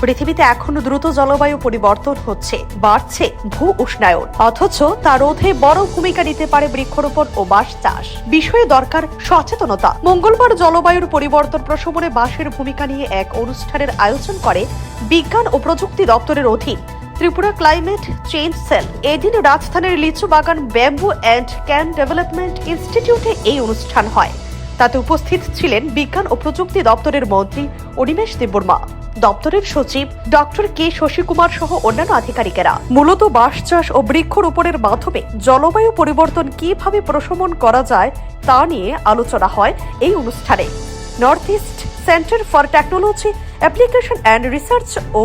পৃথিবীতে এখনও দ্রুত জলবায়ু পরিবর্তন হচ্ছে, বাড়ছে ভূ উষ্ণায়ন। অথচ তা রোধে বড় ভূমিকা নিতে পারে বৃক্ষরোপণ ও বাঁশ চাষ। বিষয়ে দরকার সচেতনতা। মঙ্গলবার জলবায়ুর পরিবর্তন প্রশমনে বাঁশের ভূমিকা নিয়ে এক অনুষ্ঠানের আয়োজন করে বিজ্ঞান ও প্রযুক্তি দপ্তরের অধীন ত্রিপুরা ক্লাইমেট চেঞ্জ সেল। এদিন রাজধানীর লিচু বাগান ব্যাম্বু অ্যান্ড ক্যান ডেভেলপমেন্ট ইনস্টিটিউটে এই অনুষ্ঠান হয়। তাতে উপস্থিত ছিলেন বিজ্ঞান ও প্রযুক্তি দপ্তরের মন্ত্রী অনিমেষ দেববর্মা, দপ্তরের সচিব ডক্টর কে শশীকুমার সহ অন্যান্য আধিকারিকেরা। মূলত বাঁশ চাষ ও বৃক্ষরোপণের মাধ্যমে জলবায়ু পরিবর্তন কীভাবে প্রশমন করা যায় তা নিয়ে আলোচনা হয় এই অনুষ্ঠানে। North East Centre for Technology Application and Research O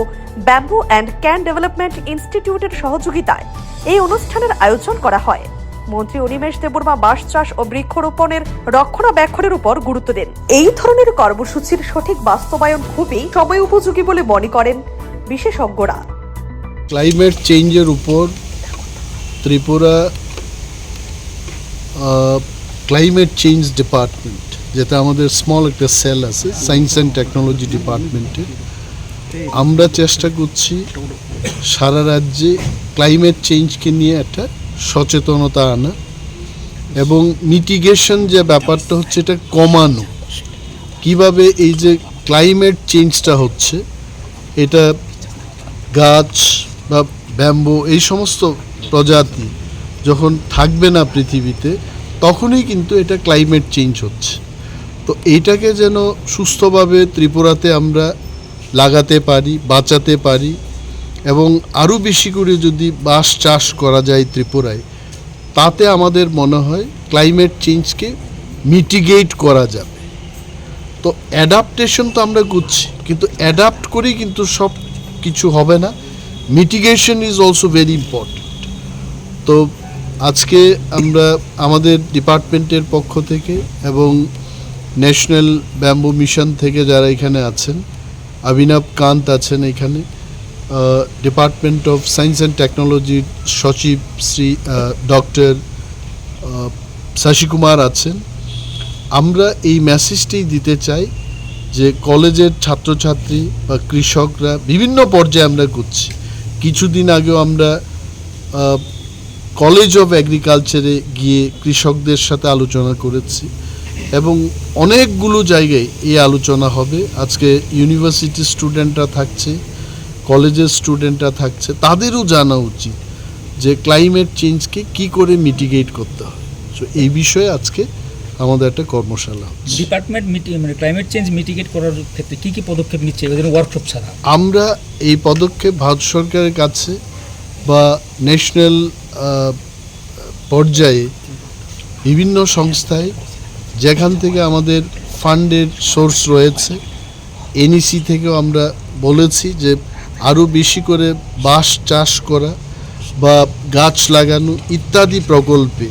bamboo and can development ইনস্টিটিউটের সহযোগিতায় এই অনুষ্ঠানের আয়োজন করা হয়। মন্ত্রী অনিমেষ দেববর্মা বাঁশ চাষ ও বৃক্ষরোপণের রক্ষণাবেক্ষণের উপর গুরুত্ব দেন। এই ধরনের কর্মসূচির সঠিক বাস্তবায়ন খুবই সময় উপযোগী বলে মনে করেন বিশেষজ্ঞরা। ক্লাইমেট চেঞ্জের উপর ত্রিপুরা ক্লাইমেট চেঞ্জ ডিপার্টমেন্ট, যেটা আমাদের স্মল একটা সেল আছে সায়েন্স অ্যান্ড টেকনোলজি ডিপার্টমেন্টে আমরা চেষ্টা করছি সারা রাজ্যে ক্লাইমেট চেঞ্জকে নিয়ে একটা সচেতনতা আনা এবং মিটিগেশন যে ব্যাপারটা হচ্ছে, এটা কমানো। কীভাবে এই যে ক্লাইমেট চেঞ্জটা হচ্ছে, এটা গাছ বা ব্যাম্বো, এই সমস্ত প্রজাতি যখন থাকবে না পৃথিবীতে, তখনই কিন্তু এটা ক্লাইমেট চেঞ্জ হচ্ছে। তো এইটাকে যেন সুস্থভাবে ত্রিপুরাতে আমরা লাগাতে পারি, বাঁচাতে পারি এবং আরও বেশি করে যদি বাঁশ চাষ করা যায় ত্রিপুরায়, তাতে আমাদের মনে হয় ক্লাইমেট চেঞ্জকে মিটিগেট করা যাবে। তো অ্যাডাপ্টেশন তো আমরা করছি, কিন্তু অ্যাডাপ্ট করেই কিন্তু সব কিছু হবে না। Mitigation is also very important তো আজকে আমরা আমাদের ডিপার্টমেন্টের পক্ষ থেকে এবং ন্যাশনাল ব্যাম্বু মিশন থেকে যারা এখানে আছেন, অভিনব কান্ত আছেন এখানে ডিপার্টমেন্ট অফ সায়েন্স অ্যান্ড টেকনোলজির সচিব শ্রী ডক্টর শশী কুমার আছেন। আমরা এই মেসেজটাই দিতে চাই যে কলেজের ছাত্রছাত্রী বা কৃষকরা বিভিন্ন পর্যায়ে আমরা করছি কিছুদিন আগেও আমরা কলেজ অফ এগ্রিকালচারে গিয়ে কৃষকদের সাথে আলোচনা করেছি এবং অনেকগুলো জায়গায় এই আলোচনা হবে। আজকে ইউনিভার্সিটির স্টুডেন্টরা থাকছে। কলেজের স্টুডেন্টরা থাকছে তাদেরও জানা উচিত যে ক্লাইমেট চেঞ্জকে কি করে মিটিগেট করতে হয়। সো এই বিষয়ে আজকে আমাদের একটা কর্মশালা ডিপার্টমেন্ট মিটি মানে ক্লাইমেট চেঞ্জ মিটিগেট করার ক্ষেত্রে কি কি পদক্ষেপ নিচ্ছে ওয়ার্কশপ ছাড়া? আমরা এই পদক্ষেপ ভারত সরকারের কাছে বা ন্যাশনাল পর্যায়ে বিভিন্ন সংস্থায় যেখান থেকে আমাদের ফান্ডের সোর্স রয়েছে এনইসি থেকেও আমরা বলেছি যে আরও বেশি করে বাঁশ চাষ করা বা গাছ লাগানো ইত্যাদি প্রকল্পে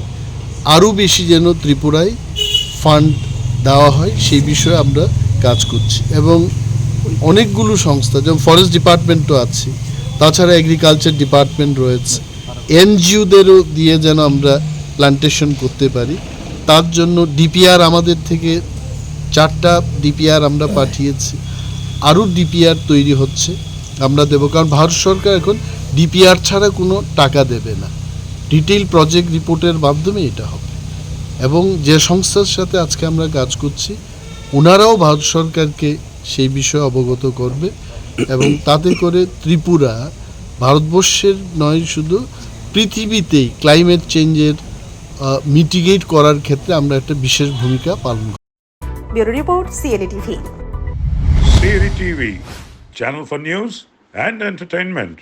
আরও বেশি যেন ত্রিপুরায় ফান্ড দেওয়া হয়, সেই বিষয়ে আমরা কাজ করছি। এবং অনেকগুলো সংস্থা, যেমন ফরেস্ট ডিপার্টমেন্টও আছে, তাছাড়া এগ্রিকালচার ডিপার্টমেন্ট রয়েছে। এনজিওদেরও দিয়ে যেন আমরা প্লান্টেশন করতে পারি। তার জন্য ডিপিআর আমাদের থেকে চারটা ডিপিআর আমরা পাঠিয়েছি। আরও ডিপিআর তৈরি হচ্ছে। আমরা দেবো। কারণ ভারত সরকার এখন ডিপিআর ছাড়া কোনো টাকা দেবে না। ডিটেইল প্রজেক্ট রিপোর্টের মাধ্যমে এটা হবে। এবং যে সংস্থার সাথে আজকে আমরা কাজ করছি ওনারাও ভারত সরকারকে সেই বিষয়ে অবগত করবে এবং তাতে করে ত্রিপুরা ভারতবর্ষের নয় শুধু পৃথিবীতেই ক্লাইমেট চেঞ্জের মিটিগেট করার ক্ষেত্রে আমরা একটা বিশেষ ভূমিকা পালন করি bureau report CNA TV. channel for news and entertainment.